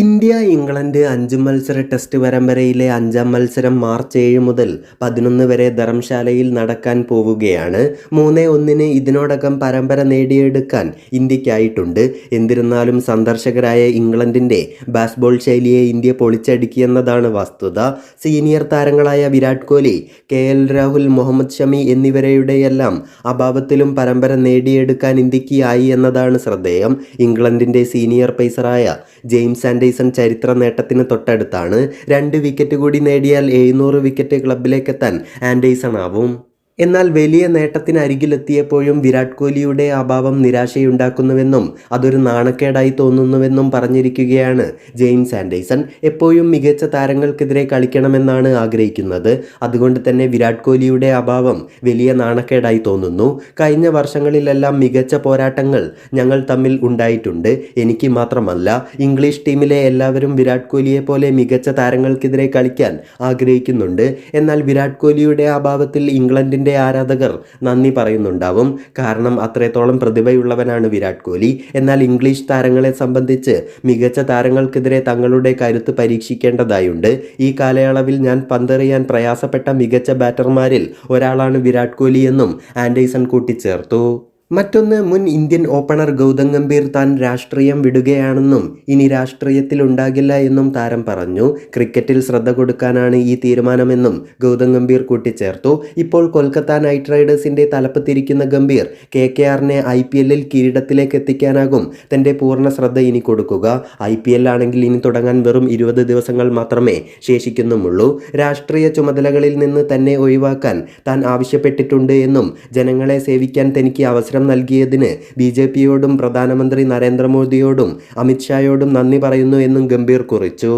India England അഞ്ച് മത്സര test പരമ്പരയിലെ അഞ്ചാം മത്സരം മാർച്ച് ഏഴ് മുതൽ പതിനൊന്ന് വരെ ധർമ്മശാലയിൽ നടക്കാൻ പോവുകയാണ്. മൂന്ന് ഒന്നിന് ഇതിനോടകം പരമ്പര നേടിയെടുക്കാൻ ഇന്ത്യക്കായിട്ടുണ്ട്. എന്നിരുന്നാലും സന്ദർശകരായ ഇംഗ്ലണ്ടിന്റെ ബാസ്ബോൾ ശൈലിയെ ഇന്ത്യ പൊളിച്ചടുക്കിയെന്നതാണ് വസ്തുത. സീനിയർ താരങ്ങളായ വിരാട് കോഹ്ലി കെ എൽ രാഹുൽ മുഹമ്മദ് ഷമി എന്നിവരെയുടെയെല്ലാം അഭാവത്തിലും പരമ്പര നേടിയെടുക്കാൻ ഇന്ത്യയ്ക്ക് ആയി എന്നതാണ് ശ്രദ്ധേയം. ഇംഗ്ലണ്ടിന്റെ സീനിയർ പേസറായ ജെയിംസ് ആൻഡേഴ്സൺ ചരിത്ര നേട്ടത്തിന് തൊട്ടടുത്താണ്. രണ്ട് വിക്കറ്റ് കൂടി നേടിയാൽ എഴുന്നൂറ് വിക്കറ്റ് ക്ലബിലേക്കെത്താൻ ആൻഡേഴ്സൺ ആവും. എന്നാൽ വലിയ നേട്ടത്തിന് അരികിലെത്തിയപ്പോഴും വിരാട് കോഹ്ലിയുടെ അഭാവം നിരാശയുണ്ടാക്കുന്നുവെന്നും അതൊരു നാണക്കേടായി തോന്നുന്നുവെന്നും പറഞ്ഞിരിക്കുകയാണ് ജെയിംസ് ആൻഡേഴ്സൺ. എപ്പോഴും മികച്ച താരങ്ങൾക്കെതിരെ കളിക്കണമെന്നാണ് ആഗ്രഹിക്കുന്നത്. അതുകൊണ്ട് തന്നെ വിരാട് കോഹ്ലിയുടെ അഭാവം വലിയ നാണക്കേടായി തോന്നുന്നു. കഴിഞ്ഞ വർഷങ്ങളിലെല്ലാം മികച്ച പോരാട്ടങ്ങൾ ഞങ്ങൾ തമ്മിൽ ഉണ്ടായിട്ടുണ്ട്. എനിക്ക് മാത്രമല്ല ഇംഗ്ലീഷ് ടീമിലെ എല്ലാവരും വിരാട് കോഹ്ലിയെ പോലെ മികച്ച താരങ്ങൾക്കെതിരെ കളിക്കാൻ ആഗ്രഹിക്കുന്നുണ്ട്. എന്നാൽ വിരാട് കോഹ്ലിയുടെ അഭാവത്തിൽ ഇംഗ്ലണ്ടിന്റെ ആരാധകർ നന്ദി പറയുന്നുണ്ടാവും. കാരണം അത്രത്തോളം പ്രതിഭയുള്ളവനാണ് വിരാട് കോഹ്ലി. എന്നാൽ ഇംഗ്ലീഷ് താരങ്ങളെ സംബന്ധിച്ച് മികച്ച താരങ്ങൾക്കെതിരെ തങ്ങളുടെ കരുത്ത് പരീക്ഷിക്കേണ്ടതായുണ്ട്. ഈ കാലയളവിൽ ഞാൻ പന്തെറിയാൻ പ്രയാസപ്പെട്ട മികച്ച ബാറ്റർമാരിൽ ഒരാളാണ് വിരാട് കോഹ്ലി എന്നും ആൻഡേഴ്സൺ കൂട്ടിച്ചേർത്തു. മറ്റൊന്ന് മുൻ ഇന്ത്യൻ ഓപ്പണർ ഗൗതം ഗംഭീർ താൻ രാഷ്ട്രീയം വിടുകയാണെന്നും ഇനി രാഷ്ട്രീയത്തിൽ ഉണ്ടാകില്ല എന്നും താരം പറഞ്ഞു. ക്രിക്കറ്റിൽ ശ്രദ്ധ കൊടുക്കാനാണ് ഈ തീരുമാനമെന്നും ഗൗതം ഗംഭീർ കൂട്ടിച്ചേർത്തു. ഇപ്പോൾ കൊൽക്കത്ത നൈറ്റ് റൈഡേഴ്സിന്റെ തലപ്പത്തിരിക്കുന്ന ഗംഭീർ കെ കെ ആറിനെ ഐ പി എല്ലിൽ കിരീടത്തിലേക്ക് എത്തിക്കാനാകും. തന്റെ പൂർണ ശ്രദ്ധ ഇനി കൊടുക്കുക. ഐ പി എൽ ആണെങ്കിൽ ഇനി തുടങ്ങാൻ വെറും ഇരുപത് ദിവസങ്ങൾ മാത്രമേ ശേഷിക്കുന്നുമുള്ളൂ. രാഷ്ട്രീയ ചുമതലകളിൽ നിന്ന് തന്നെ ഒഴിവാക്കാൻ താൻ ആവശ്യപ്പെട്ടിട്ടുണ്ട് എന്നും ജനങ്ങളെ സേവിക്കാൻ തനിക്ക് അവസരം അവസരം നൽകിയതിന് ബി ജെ പിയോടും പ്രധാനമന്ത്രി നരേന്ദ്രമോദിയോടും അമിത്ഷായോടും നന്ദി പറയുന്നു എന്നും ഗംഭീർ കുറിച്ചു.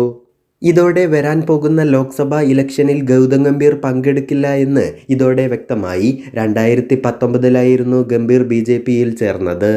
ഇതോടെ വരാൻ പോകുന്ന ലോക്സഭാ ഇലക്ഷനിൽ ഗൗതം ഗംഭീർ പങ്കെടുക്കില്ല എന്ന് ഇതോടെ വ്യക്തമായി. രണ്ടായിരത്തി പത്തൊമ്പതിലായിരുന്നു ഗംഭീർ ബി ജെ പിയിൽ ചേർന്നത്.